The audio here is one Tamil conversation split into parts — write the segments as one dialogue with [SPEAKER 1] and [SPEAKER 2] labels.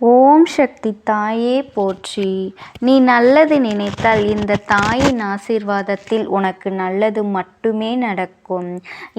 [SPEAKER 1] ஓம் சக்தி தாயே போற்றி. நீ நல்லது நினைத்தால் இந்த தாயின் ஆசீர்வாதத்தில் உனக்கு நல்லது மட்டுமே நடக்கும்.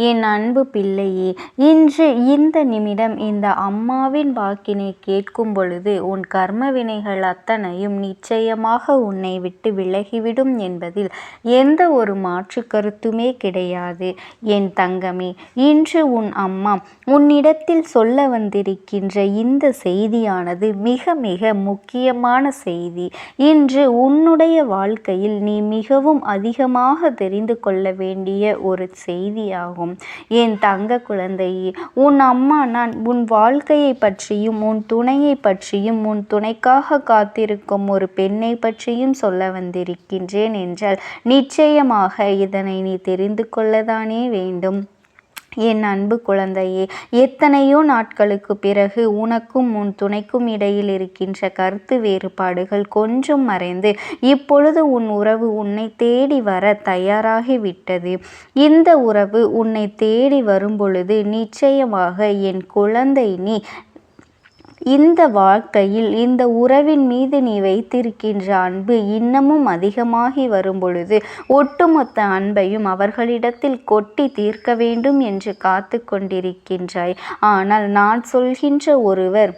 [SPEAKER 1] என் அன்பு பிள்ளையே இன்று இந்த நிமிடம் இந்த அம்மாவின் வாக்கினை கேட்கும் பொழுது உன் கர்ம வினைகள் அத்தனையும் நிச்சயமாக உன்னை விட்டு விலகிவிடும் என்பதில் எந்த ஒரு மாற்று கருத்துமே கிடையாது. என் தங்கமே இன்று உன் அம்மா உன்னிடத்தில் சொல்ல வந்திருக்கின்ற இந்த செய்தியானது மிக மிக முக்கியமான செய்தி. இன்று உன்னுடைய வாழ்க்கையில் நீ மிகவும் அதிகமாக தெரிந்து கொள்ள வேண்டிய ஒரு செய்தியாகும். என் தங்க குழந்தையே உன் அம்மா நான் உன் வாழ்க்கையை பற்றியும் உன் துணையை பற்றியும் உன் துணைக்காக காத்திருக்கும் ஒரு பெண்ணை பற்றியும் சொல்ல வந்திருக்கின்றேன் என்றால் நிச்சயமாக இதனை நீ தெரிந்து கொள்ளதானே வேண்டும். என் அன்பு குழந்தையே எத்தனையோ நாட்களுக்கு பிறகு உனக்கும் உன் துணைக்கும் இடையில் இருக்கின்ற கருத்து வேறுபாடுகள் கொஞ்சம் மறைந்து இப்பொழுது உன் உறவு உன்னை தேடி வர தயாராகிவிட்டது. இந்த உறவு உன்னை தேடி வரும்பொழுது நிச்சயமாக என் குழந்தை நீ இந்த வாழ்க்கையில் இந்த உறவின் மீது நீ வைத்திருக்கின்ற அன்பு இன்னமும் அதிகமாகி வரும்பொழுது ஒட்டுமொத்த அன்பையும் அவர்களிடத்தில் கொட்டி தீர்க்க வேண்டும் என்று காத்து கொண்டிருக்கின்றாய். ஆனால் நான் சொல்கின்ற ஒருவர்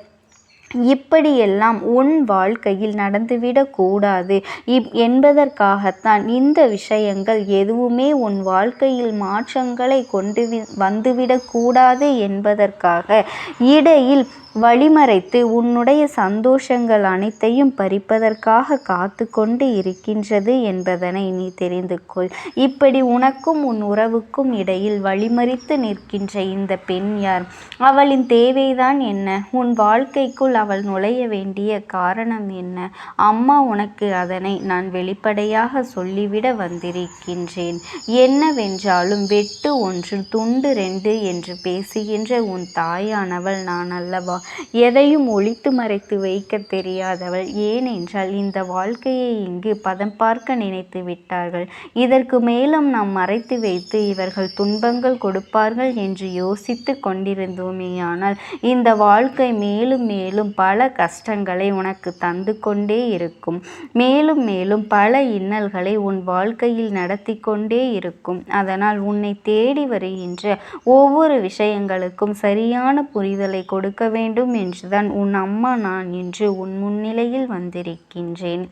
[SPEAKER 1] இப்படியெல்லாம் உன் வாழ்க்கையில் நடந்துவிடக்கூடாது இப் என்பதற்காகத்தான் இந்த விஷயங்கள் எதுவுமே உன் வாழ்க்கையில் மாற்றங்களை கொண்டு வந்துவிடக்கூடாது என்பதற்காக இடையில் வழிமறைத்து உன்னுடைய சந்தோஷங்கள் அனைத்தையும் பறிப்பதற்காக காத்து கொண்டு இருக்கின்றது என்பதனை நீ தெரிந்து கொள். இப்படி உனக்கும் உன் உறவுக்கும் இடையில் வழிமறித்து நிற்கின்ற இந்த பெண் யார்? அவளின் தேவைதான் என்ன? உன் வாழ்க்கைக்குள் அவள் நுழைய வேண்டிய காரணம் என்ன? அம்மா உனக்கு அதனை நான் வெளிப்படையாக சொல்லிவிட வந்திருக்கின்றேன். என்னவென்றாலும் வெட்டு ஒன்று துண்டு ரெண்டு என்று பேசுகின்ற உன் தாயானவள் நான் அல்லவா? எதையும் ஒழித்து மறைத்து வைக்க தெரியாதவள். ஏனென்றால் இந்த வாழ்க்கையை இங்கு பதம் பார்க்க நினைத்து விட்டார்கள். இதற்கு மேலும் நாம் மறைத்து வைத்து இவர்கள் துன்பங்கள் கொடுப்பார்கள் என்று யோசித்து கொண்டிருந்தோமேயானால் இந்த வாழ்க்கை மேலும் மேலும் பல கஷ்டங்களை உனக்கு தந்து கொண்டே இருக்கும். மேலும் மேலும் பல இன்னல்களை உன் வாழ்க்கையில் நடத்தி கொண்டே இருக்கும். அதனால் உன்னை தேடி வருகின்ற ஒவ்வொரு விஷயங்களுக்கும் சரியான புரிதலை கொடுக்க வேண்டும். வேண்டும் என்றுதான் உன் அம்மா நான் என்று உன் முன்னிலையில் வந்திருக்கின்றேன்.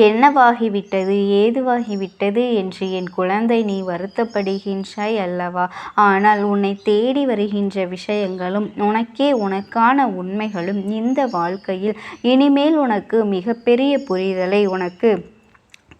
[SPEAKER 1] என்னவாகிவிட்டது? ஏதுவாகிவிட்டது? என்று என் குழந்தை நீ வருத்தப்படுகின்றாய் அல்லவா? ஆனால் உன்னை தேடி வருகின்ற விஷயங்களும் உனக்கே உனக்கான உண்மைகளும் இந்த வாழ்க்கையில் இனிமேல் உனக்கு மிகப்பெரிய புரிதலை உனக்கு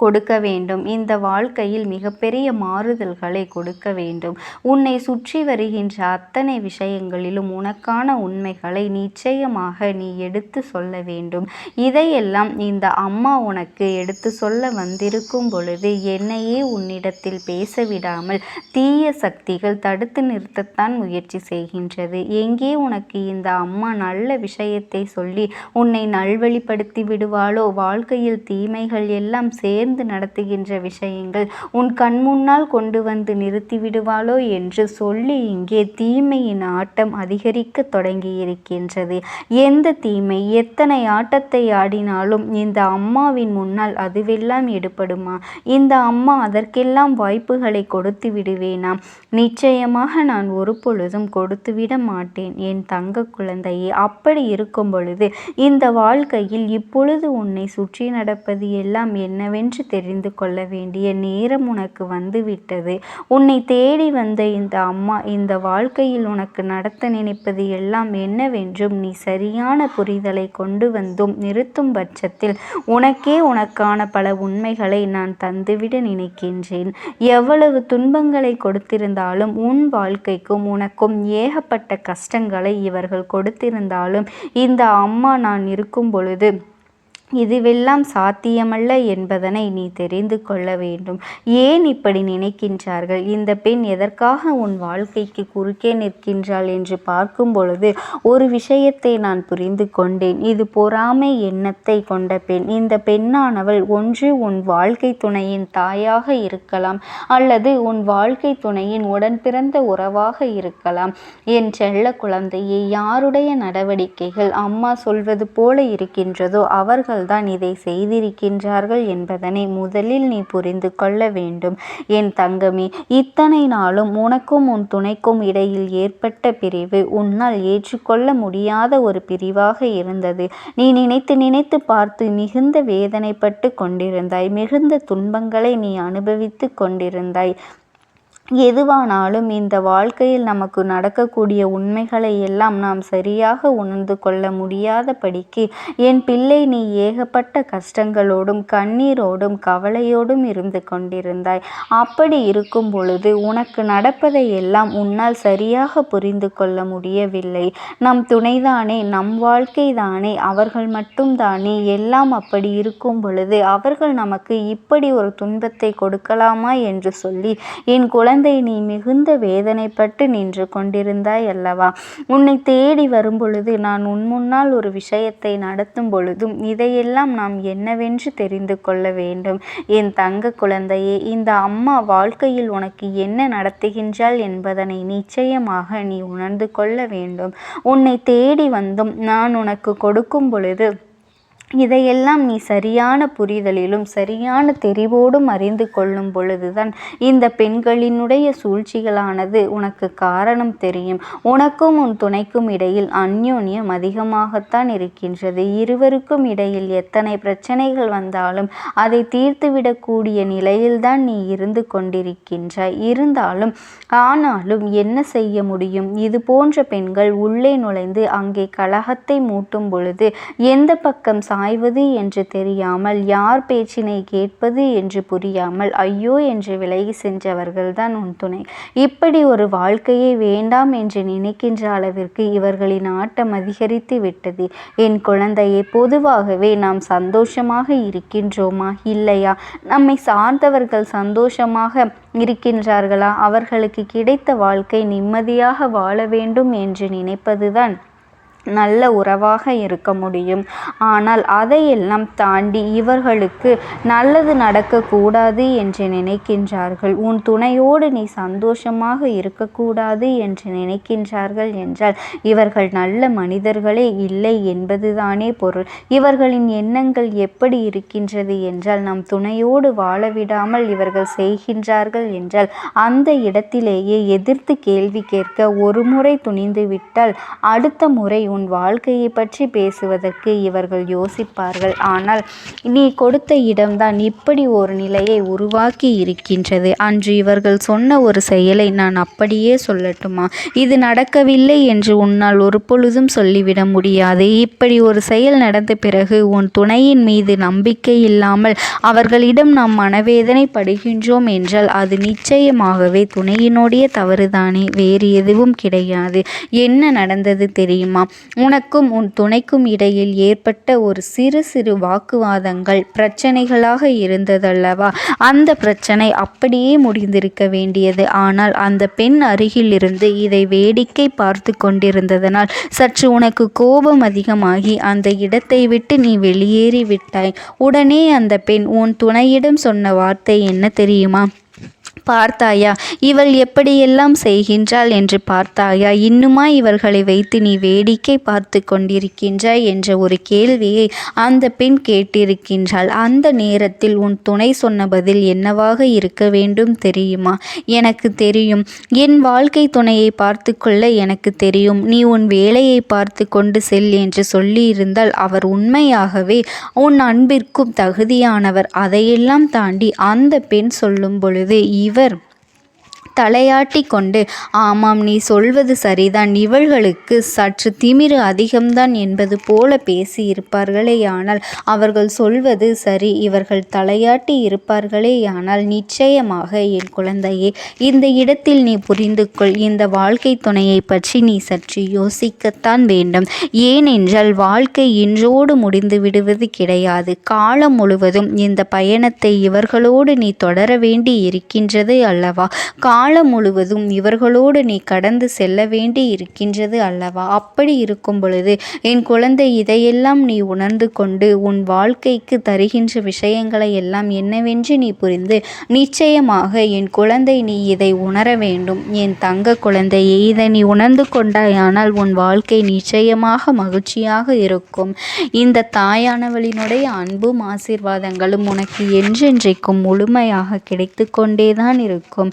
[SPEAKER 1] கொடுக்க வேண்டும். இந்த வாழ்க்கையில் மிகப்பெரிய மாறுதல்களை கொடுக்க வேண்டும். உன்னை சுற்றி வருகின்ற அத்தனை விஷயங்களிலும் உனக்கான உண்மைகளை நிச்சயமாக நீ எடுத்து சொல்ல வேண்டும். இதையெல்லாம் இந்த அம்மா உனக்கு எடுத்து சொல்ல வந்திருக்கும் பொழுது என்னையே உன்னிடத்தில் பேச விடாமல் தீய சக்திகள் தடுத்து நிறுத்தத்தான் முயற்சி செய்கின்றது. எங்கே உனக்கு இந்த அம்மா நல்ல விஷயத்தை சொல்லி உன்னை நல்வழிப்படுத்தி விடுவாளோ? வாழ்க்கையில் தீமைகள் எல்லாம் சேர்ந்து சேர்ந்து நடத்துகின்ற விஷயங்கள் உன் கண் முன்னால் கொண்டு வந்து நிறுத்தி விடுவாளோ என்று சொல்லி இங்கே தீமையின் ஆட்டம் அதிகரிக்க தொடங்கியிருக்கின்றது. எந்த தீமை? எத்தனை ஆட்டத்தை ஆடினாலும் இந்த அம்மாவின் முன்னால் அதுவெல்லாம் எடுப்படுமா இந்த அம்மா அதற்கெல்லாம் வாய்ப்புகளை கொடுத்து விடுவேனா? நிச்சயமாக நான் ஒரு பொழுதும் கொடுத்துவிட மாட்டேன். என் தங்க குழந்தையே அப்படி இருக்கும் பொழுது இந்த வாழ்க்கையில் இப்பொழுது உன்னை சுற்றி நடப்பது எல்லாம் என்னவென்று என்று தெரிந்து கொள்ள வேண்டிய நேரம் உனக்கு வந்துவிட்டது. உன்னை தேடி வந்த இந்த அம்மா இந்த வாழ்க்கையில் உனக்கு நடத்த நினைப்பது எல்லாம் என்னவென்றும் நீ சரியான புரிதலை கொண்டு வந்தும் நிறுத்தும் பட்சத்தில் உனக்கே உனக்கான பல உண்மைகளை நான் தந்துவிட நினைக்கின்றேன். எவ்வளவு துன்பங்களை கொடுத்திருந்தாலும் உன் வாழ்க்கைக்கும் உனக்கும் ஏகப்பட்ட கஷ்டங்களை இவர்கள் கொடுத்திருந்தாலும் இந்த அம்மா நான் இருக்கும் பொழுது இதுவெல்லாம் சாத்தியமல்ல என்பதனை நீ தெரிந்து கொள்ள வேண்டும். ஏன் இப்படி நினைக்கின்றார்கள்? இந்த பெண் எதற்காக உன் வாழ்க்கைக்கு குறுக்கே நிற்கின்றாள் என்று பார்க்கும் பொழுது ஒரு விஷயத்தை நான் புரிந்து கொண்டேன். இது பொறாமை எண்ணத்தை கொண்ட பெண். இந்த பெண்ணானவள் ஒன்று உன் வாழ்க்கை துணையின் தாயாக இருக்கலாம் அல்லது உன் வாழ்க்கை துணையின் உடன் பிறந்த உறவாக இருக்கலாம் என் செல்ல குழந்தையை யாருடைய நடவடிக்கைகள் அம்மா சொல்வது போல இருக்கின்றதோ அவர்கள் தான் இதை செய்திருக்கின்றார்கள் என்பதனை முதலில் நீ புரிந்து கொள்ள வேண்டும். என் தங்கமே இத்தனை நாளும் உனக்கும் உன் துணைக்கும் இடையில் ஏற்பட்ட பிரிவு உன்னால் ஏற்றுக்கொள்ள முடியாத ஒரு பிரிவாக இருந்தது. நீ நினைத்து நினைத்து பார்த்து மிகுந்த வேதனைப்பட்டு கொண்டிருந்தாய். மிகுந்த துன்பங்களை நீ அனுபவித்து கொண்டிருந்தாய். எதுவானாலும் இந்த வாழ்க்கையில் நமக்கு நடக்கக்கூடிய உண்மைகளை எல்லாம் நாம் சரியாக உணர்ந்து கொள்ள முடியாதபடிக்கு என் பிள்ளை நீ ஏகப்பட்ட கஷ்டங்களோடும் கண்ணீரோடும் கவலையோடும் இருந்து கொண்டிருந்தாய். அப்படி இருக்கும் பொழுது உனக்கு நடப்பதை எல்லாம் உன்னால் சரியாக புரிந்து கொள்ள முடியவில்லை. நம் துணைதானே நம் வாழ்க்கை தானே அவர்கள் மட்டும் தானே எல்லாம் அப்படி இருக்கும் பொழுது அவர்கள் நமக்கு இப்படி ஒரு துன்பத்தை கொடுக்கலாமா என்று சொல்லி என் குழந்தை குழந்தை நீ மிகுந்த வேதனைப்பட்டு நின்று கொண்டிருந்தாய் அல்லவா? உன்னை தேடி வரும் பொழுது நான் உன் முன்னால் ஒரு விஷயத்தை நடத்தும் பொழுதும் இதையெல்லாம் நாம் என்னவென்று தெரிந்து கொள்ள வேண்டும். என் தங்க குழந்தையே இந்த அம்மா வாழ்க்கையில் உனக்கு என்ன நடத்துகின்றாள் என்பதனை நிச்சயமாக நீ உணர்ந்து கொள்ள வேண்டும். உன்னை தேடி வந்தும் நான் உனக்கு கொடுக்கும் பொழுது இதையெல்லாம் நீ சரியான புரிதலிலும் சரியான தெரிவோடும் அறிந்து கொள்ளும் பொழுதுதான் இந்த பெண்களினுடைய சூழ்ச்சிகளானது உனக்கு காரணம் தெரியும். உனக்கும் உன் துணைக்கும் இடையில் அந்யோன்யம் அதிகமாகத்தான் இருக்கின்றது. இருவருக்கும் இடையில் எத்தனை பிரச்சனைகள் வந்தாலும் அதை தீர்த்துவிடக்கூடிய நிலையில்தான் நீ இருந்து கொண்டிருக்கின்றாய். இருந்தாலும் ஆனாலும் என்ன செய்ய முடியும்? இது போன்ற பெண்கள் உள்ளே நுழைந்து அங்கே கலகத்தை மூட்டும் பொழுது எந்த பக்கம் சா பாய்வது என்று தெரியாமல் யார் பேச்சினை கேட்பது என்று புரியாமல் ஐயோ என்று விலகி சென்றவர்கள்தான் உன் துணை. இப்படி ஒரு வாழ்க்கையை வேண்டாம் என்று நினைக்கின்ற அளவிற்கு இவர்களின் ஆட்டம் அதிகரித்து விட்டது. என் குழந்தையை பொதுவாகவே நாம் சந்தோஷமாக இருக்கின்றோமா? இல்லையா? நம்மை சார்ந்தவர்கள் சந்தோஷமாக இருக்கின்றார்களா? அவர்களுக்கு கிடைத்த வாழ்க்கை நிம்மதியாக வாழ வேண்டும் என்று நினைப்பதுதான் நல்ல உறவாக இருக்க முடியும். ஆனால் அதையெல்லாம் தாண்டி இவர்களுக்கு நல்லது நடக்கக்கூடாது என்று நினைக்கின்றார்கள். உன் துணையோடு நீ சந்தோஷமாக இருக்கக்கூடாது என்று நினைக்கின்றார்கள் என்றால் இவர்கள் நல்ல மனிதர்களே இல்லை என்பதுதானே பொருள். இவர்களின் எண்ணங்கள் எப்படி இருக்கின்றது என்றால் நம் துணையோடு வாழவிடாமல் இவர்கள் செய்கின்றார்கள் என்றால் அந்த இடத்திலேயே எதிர்த்து கேள்வி கேட்க ஒரு முறை துணிந்து விட்டால் அடுத்த முறை உன் வாழ்க்கையை பற்றி பேசுவதற்கு இவர்கள் யோசிப்பார்கள். ஆனால் நீ கொடுத்த இடம்தான் இப்படி ஒரு நிலையை உருவாக்கி இருக்கின்றது. அன்று இவர்கள் சொன்ன ஒரு செயலை நான் அப்படியே சொல்லட்டுமா? இது நடக்கவில்லை என்று உன்னால் ஒரு பொழுதும் சொல்லிவிட முடியாது. இப்படி ஒரு செயல் நடந்த பிறகு உன் துணையின் மீது நம்பிக்கை இல்லாமல் அவர்களிடம் நாம் மனவேதனை படுகின்றோம் என்றால் அது நிச்சயமாகவே துணையினுடைய தவறுதானே. வேறு எதுவும் கிடையாது. என்ன நடந்தது தெரியுமா? உனக்கும் உன் துணைக்கும் இடையில் ஏற்பட்ட ஒரு சிறு சிறு வாக்குவாதங்கள் பிரச்சனைகளாக இருந்ததல்லவா? அந்த பிரச்சனை அப்படியே முடிந்திருக்க வேண்டியது. ஆனால் அந்த பெண் அருகிலிருந்து இதை வேடிக்கை பார்த்து கொண்டிருந்ததனால் சற்று உனக்கு கோபம் அதிகமாகி அந்த இடத்தை விட்டு நீ வெளியேறி விட்டாய் உடனே அந்த பெண் உன் துணையிடம் சொன்ன வார்த்தை என்ன தெரியுமா? பார்த்தாயா இவள் எப்படியெல்லாம் செய்கின்றாள் என்று பார்த்தாயா இன்னுமா இவர்களை வைத்து நீ வேடிக்கை பார்த்து கொண்டிருக்கின்றாய் என்ற ஒரு கேள்வியை அந்த பெண் கேட்டிருக்கின்றாள். அந்த நேரத்தில் உன் துணை சொன்ன பதில் என்னவாக இருக்க வேண்டும் தெரியுமா? எனக்கு தெரியும். என் வாழ்க்கை துணையை பார்த்து கொள்ள எனக்கு தெரியும். நீ உன் வேலையை பார்த்து கொண்டு செல் என்று சொல்லியிருந்தால் அவர் உண்மையாகவே உன் அன்பிற்கும் தகுதியானவர். அதையெல்லாம் தாண்டி அந்த பெண் சொல்லும் பொழுது இவர் தலையாட்டி கொண்டு ஆமாம் நீ சொல்வது சரிதான். இவள்களுக்கு சற்று திமிரு அதிகம்தான் என்பது போல பேசியிருப்பார்களேயானால் அவர்கள் சொல்வது சரி. இவர்கள் தலையாட்டி இருப்பார்களேயானால் நிச்சயமாக என் குழந்தையே இந்த இடத்தில் நீ புரிந்து கொள். இந்த வாழ்க்கை துணையை பற்றி நீ சற்று யோசிக்கத்தான் வேண்டும். ஏனென்றால் வாழ்க்கை இன்றோடு முடிந்து விடுவது கிடையாது. காலம் முழுவதும் இந்த பயணத்தை இவர்களோடு நீ தொடர வேண்டி இருக்கின்றது அல்லவா? கா காலம் முழுவதும் இவர்களோடு நீ கடந்து செல்ல வேண்டி இருக்கின்றது அல்லவா? அப்படி இருக்கும் பொழுது என் குழந்தை இதையெல்லாம் நீ உணர்ந்து கொண்டு உன் வாழ்க்கைக்கு தருகின்ற விஷயங்களை எல்லாம் என்னவென்று நீ புரிந்து நிச்சயமாக என் குழந்தை நீ இதை உணர வேண்டும். என் தங்க குழந்தையை இதை நீ உணர்ந்து கொண்டாயானால் உன் வாழ்க்கை நிச்சயமாக மகிழ்ச்சியாக இருக்கும். இந்த தாயானவளினுடைய அன்பும் ஆசீர்வாதங்களும் உனக்கு என்றென்றைக்கும் முழுமையாக கிடைத்து கொண்டேதான் இருக்கும்.